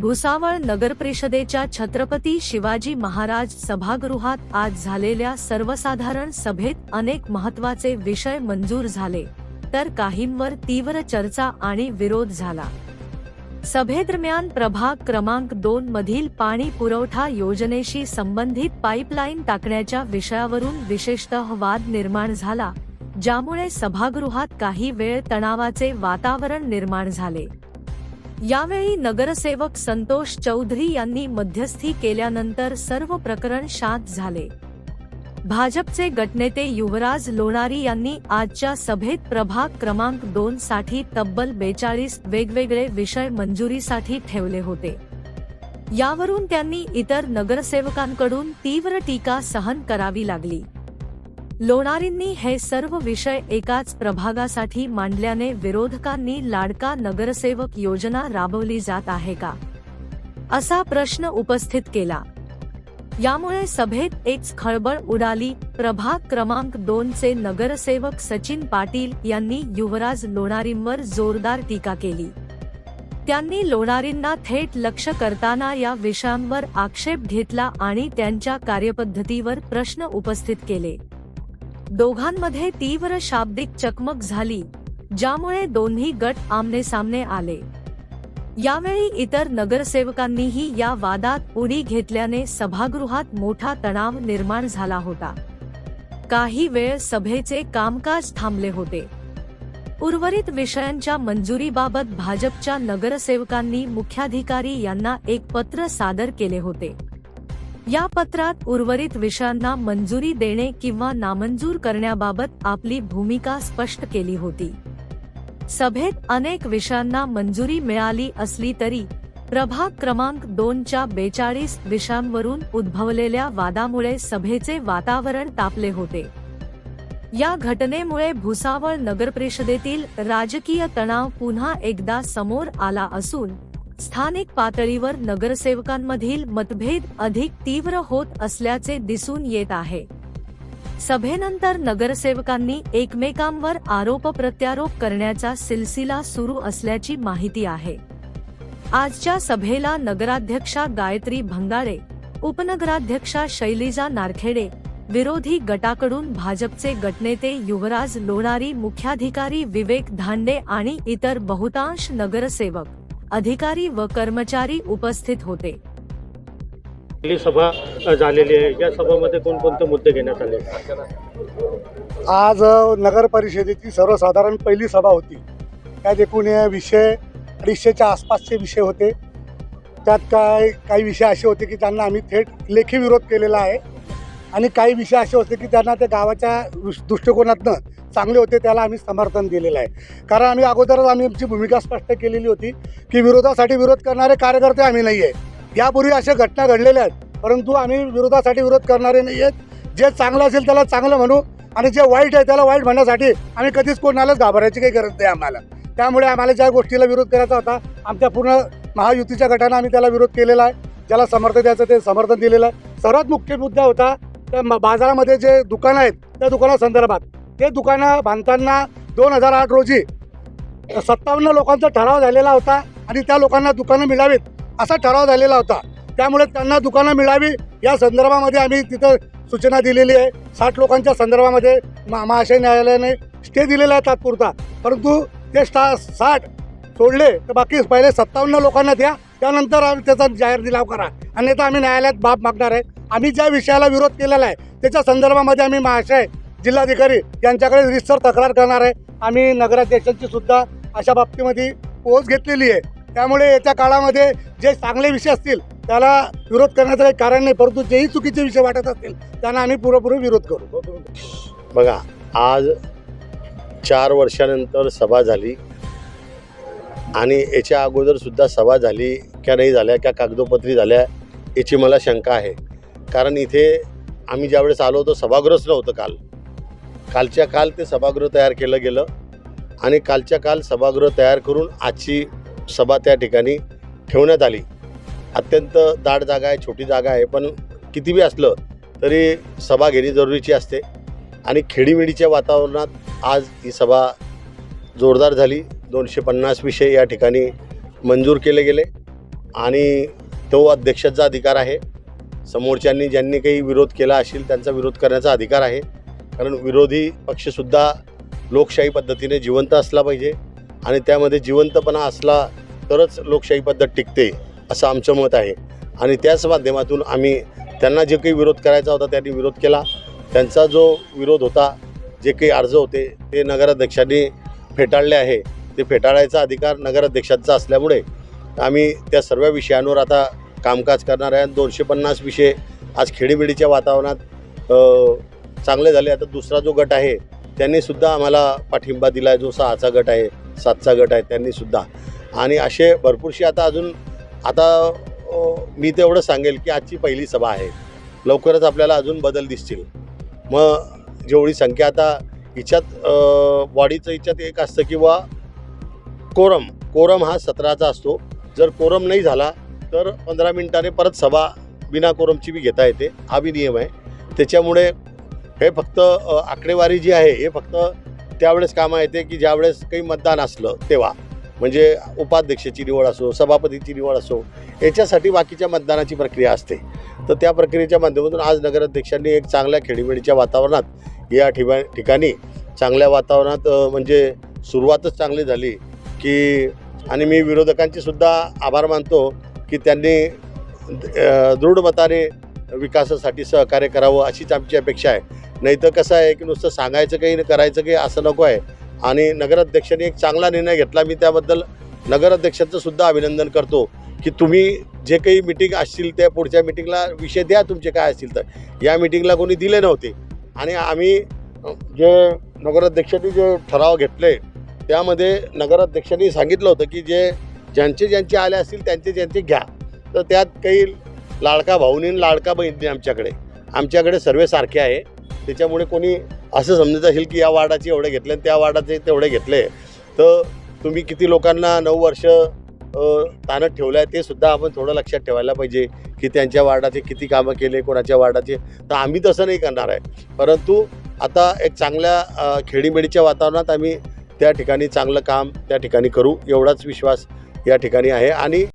भुसावळ नगरपरिषदेच्या छत्रपती शिवाजी महाराज सभागृहात आज झालेल्या सर्वसाधारण सभेत अनेक महत्त्वाचे विषय मंजूर झाले तर काहींवर तीव्र चर्चा आणि विरोध झाला. सभेदरम्यान प्रभाग क्रमांक दोन मधील पाणी पुरवठा योजनेशी संबंधित पाईपलाईन टाकण्याच्या विषयावरून विशेषतः वाद निर्माण झाला ज्यामुळे सभागृहात काही वेळ तणावाचे वातावरण निर्माण झाले. यावेळी नगरसेवक संतोष चौधरी यांनी मध्यस्थी केल्यानंतर सर्व प्रकरण शांत झाले. भाजपचे गटनेते युवराज लोणारी यांनी आजच्या सभेत प्रभाग क्रमांक दोन साठी तब्बल बेचाळीस वेगवेगळे विषय मंजुरीसाठी ठेवले होते. यावरून त्यांनी इतर नगरसेवकांकडून तीव्र टीका सहन करावी लागली. लोणारींनी हे सर्व विषय एकाच प्रभागासाठी मांडल्याने विरोधकांनी लाडका नगरसेवक योजना राबवली जात आहे का? असा प्रश्न उपस्थित केला. यामुळे सभेत एक खळबळ उडाली. प्रभाग क्रमांक दोन चे नगरसेवक सचिन पाटील यांनी युवराज लोणारींवर जोरदार टीका केली. त्यांनी लोणारींना थेट लक्ष करताना या विषयांवर आक्षेप घेतला आणि त्यांच्या कार्यपद्धतीवर प्रश्न उपस्थित केले. दोघांमध्ये तीव्र शाब्दिक चकमक झाली ज्यामुळे दोन्ही गट आमने सामने आले. यावेळी इतर नगरसेवकांनीही या वादात उडी घेतल्याने सभागृहात मोठा तणाव निर्माण झाला होता. काही वेळ सभेचे कामकाज थांबले होते. उर्वरित विषयांच्या मंजुरीबाबत भाजपच्या नगरसेवकांनी मुख्याधिकारी यांना एक पत्र सादर केले होते. या पत्रात उर्वरित विषयांना मंजुरी देणे किंवा नामंजूर करण्याबाबत आपली भूमिका स्पष्ट केली होती. सभेत अनेक विषयांना मंजुरी मिळाली असली तरी प्रभाग क्रमांक दोनच्या बेचाळीस विषयांवरून उद्भवलेल्या वादामुळे सभेचे वातावरण तापले होते. या घटनेमुळे भुसावळ नगरपरिषदेतील राजकीय तणाव पुन्हा एकदा समोर आला असून स्थानिक पातळीवर नगरसेवकांमधील मतभेद अधिक तीव्र होत असल्याचे दिसून येत आहे. सभेनंतर नगरसेवकांनी एकमेकांवर आरोप प्रत्यारोप करण्याचा सिलसिला सुरू असल्याची माहिती आहे. आजच्या सभेला नगराध्यक्षा गायत्री भंगाळे उपनगराध्यक्षा शैलिजा नारखेडे विरोधी गटाकडून भाजपचे गटनेते युवराज लोणारी मुख्याधिकारी विवेक धांडे आणि इतर बहुतांश नगरसेवक अधिकारी व कर्मचारी उपस्थित होते. पहिली सभा झालेली आहे. या सभामध्ये कोणकोणते मुद्दे घेण्यात आले? आज नगर परिषदेची सर्वसाधारण पहिली सभा होती. त्यात एकूण विषय अडीचशेच्या आसपासचे विषय होते. त्यात काय काही विषय असे होते की त्यांना आम्ही थेट लेखी विरोध केलेला आहे. आणि काही विषय असे होते की त्यांना त्या गावाच्या दृष्- दृष्टिकोनातनं चांगले होते त्याला आम्ही समर्थन दिलेलं आहे. कारण आम्ही अगोदरच आम्ही आमची भूमिका स्पष्ट केलेली होती की विरोधासाठी विरोध करणारे कार्यकर्ते आम्ही नाही आहे यापूर्वी अशा घटना घडलेल्या आहेत. परंतु आम्ही विरोधासाठी विरोध करणारे नाही आहेत. जे चांगलं असेल त्याला चांगलं म्हणू आणि जे वाईट आहे त्याला वाईट म्हणण्यासाठी आम्ही कधीच कोणालाच घाबरायची काही गरज नाही आम्हाला. त्यामुळे आम्हाला ज्या गोष्टीला विरोध करायचा होता आमच्या पूर्ण महायुतीच्या गटानं आम्ही त्याला विरोध केलेला आहे. ज्याला समर्थन द्यायचं ते समर्थन दिलेलं आहे. सर्वात मुख्य मुद्दा होता त्या बाजारामध्ये जे दुकानं आहेत त्या दुकानासंदर्भात. ते दुकानं बांधताना दोन हजार आठ रोजी सत्तावन्न लोकांचा ठराव झालेला होता आणि त्या लोकांना दुकानं मिळावीत असा ठराव झालेला होता. त्यामुळे त्यांना दुकानं मिळावी या संदर्भामध्ये आम्ही तिथं सूचना दिलेली आहे. साठ लोकांच्या संदर्भामध्ये मा महाशय न्यायालयाने स्टे दिलेला आहे तात्पुरता. परंतु ते स्टा साठ सोडले तर बाकी पहिले सत्तावन्न लोकांना द्या त्यानंतर आम्ही त्याचा जाहीर लिलाव करा. अन्यथा आम्ही न्यायालयात बाब मागणार आहे. आम्ही ज्या विषयाला विरोध केलेला आहे त्याच्या संदर्भामध्ये आम्ही महाशय जिल्हाधिकारी यांच्याकडे रिसर तक्रार करणार आहे. आम्ही नगराध्यक्षांची सुद्धा अशा बाबतीमध्ये पोच घेतलेली आहे. त्यामुळे येत्या काळामध्ये जे चांगले विषय असतील त्याला विरोध करण्याचं काही कारण नाही परंतु जेही चुकीचे विषय वाटत असतील त्यांना आम्ही पुरेपूर विरोध करू. बघा आज चार वर्षानंतर सभा झाली. आणि याच्या अगोदर सुद्धा सभा झाली का नाही झाल्या का कागदोपत्री झाल्या याची मला शंका आहे. कारण इथे आम्ही ज्यावेळेस आलो होतो सभागृहच नव्हतं काल. कालच्या काल ते सभागृह तयार केलं गेलं आणि कालच्या काल सभागृह तयार करून आजची सभा त्या ठिकाणी ठेवण्यात आली. अत्यंत दाट जागा आहे छोटी जागा आहे पण किती बी असलं तरी सभा घेणे जरुरीची असते. आणि खेडीमेडीच्या वातावरणात आज ही सभा जोरदार झाली. दोनशे पन्नास विषय या ठिकाणी मंजूर केले गेले आणि तो अध्यक्षाचा अधिकार आहे. समोरच्यांनी ज्यांनी काही विरोध केला असेल त्यांचा विरोध करण्याचा अधिकार आहे. कारण विरोधी पक्षसुद्धा लोकशाही पद्धतीने जिवंत असला पाहिजे आणि त्यामध्ये जिवंतपणा असला तरच लोकशाही पद्धत टिकते असं आमचं मत आहे. आणि त्याच माध्यमातून आम्ही त्यांना जे काही विरोध करायचा होता त्यांनी विरोध केला. त्यांचा जो विरोध होता जे काही अर्ज होते ते नगराध्यक्षांनी फेटाळले आहे. ते फेटाळायचा अधिकार नगराध्यक्षांचा असल्यामुळे आम्ही त्या सर्व विषयांवर आता कामकाज करणार आहे. दोनशे पन्नास विषय आज खेडीमेडीच्या वातावरणात चांगले झाले. आता दुसरा जो गट आहे त्यांनीसुद्धा आम्हाला पाठिंबा दिला आहे जो सहाचा गट आहे सातचा गट आहे त्यांनीसुद्धा आणि असे भरपूरशी आता अजून आता मी तेवढं सांगेल की आजची पहिली सभा आहे. लवकरच आपल्याला अजून बदल दिसतील. मग जेवढी संख्या आता हिच्यात बॉडीचं हिच्यात एक असतं किंवा कोरम कोरम हा सतराचा असतो. जर कोरम नाही झाला तर पंधरा मिनिटाने परत सभा बिना कोरमची बी घेता येते. हा बी नियम आहे. त्याच्यामुळे हे फक्त आकडेवारी जी आहे हे फक्त त्यावेळेस कामं येते की ज्यावेळेस काही मतदान असलं तेव्हा. म्हणजे उपाध्यक्षाची निवड असो सभापतीची निवड असो याच्यासाठी बाकीच्या मतदानाची प्रक्रिया असते. तर त्या प्रक्रियेच्या माध्यमातून आज नगराध्यक्षांनी एक चांगल्या खेळीमेळीच्या वातावरणात या ठिबा ठिकाणी चांगल्या वातावरणात म्हणजे सुरुवातच चांगली झाली की आणि मी विरोधकांचे सुद्धा आभार मानतो की त्यांनी दृढ मताने विकासासाठी सहकार्य करावं अशीच आमची अपेक्षा आहे. नाही तर कसं आहे की नुसतं सांगायचं काही करायचं काही असं नको आहे. आणि नगराध्यक्षांनी एक चांगला निर्णय घेतला. मी त्याबद्दल नगराध्यक्षांचं सुद्धा अभिनंदन करतो की तुम्ही जे काही मिटिंग असतील त्या पुढच्या मिटिंगला विषय द्या तुमचे काय असतील तर. या मिटिंगला कोणी दिले नव्हते. आणि आम्ही जे नगराध्यक्षांनी जे ठराव घेतले त्यामध्ये नगराध्यक्षांनी सांगितलं होतं की जे ज्यांचे ज्यांचे आले असतील त्यांचे ज्यांचे घ्या. तर त्यात काही लाडका भाऊनी लाडका बहिणी आमच्याकडे. आमच्याकडे सर्व सारखे आहे. त्याच्यामुळे कोणी असं समजत असेल की या वार्डाचे एवढे घेतले आणि त्या वार्डाचे तेवढे घेतले. तर तुम्ही किती लोकांना नऊ वर्ष ताणत ठेवलं आहे ते सुद्धा आपण थोडं लक्षात ठेवायला पाहिजे की त्यांच्या वार्डाचे किती कामं केले कोणाच्या वार्डाचे. तर आम्ही तसं नाही करणार आहे. परंतु आता एक चांगल्या खेडीमेडीच्या वातावरणात आम्ही त्या ठिकाणी चांगलं काम त्या ठिकाणी करू. एवढाच विश्वास या ठिकाणी आहे. आणि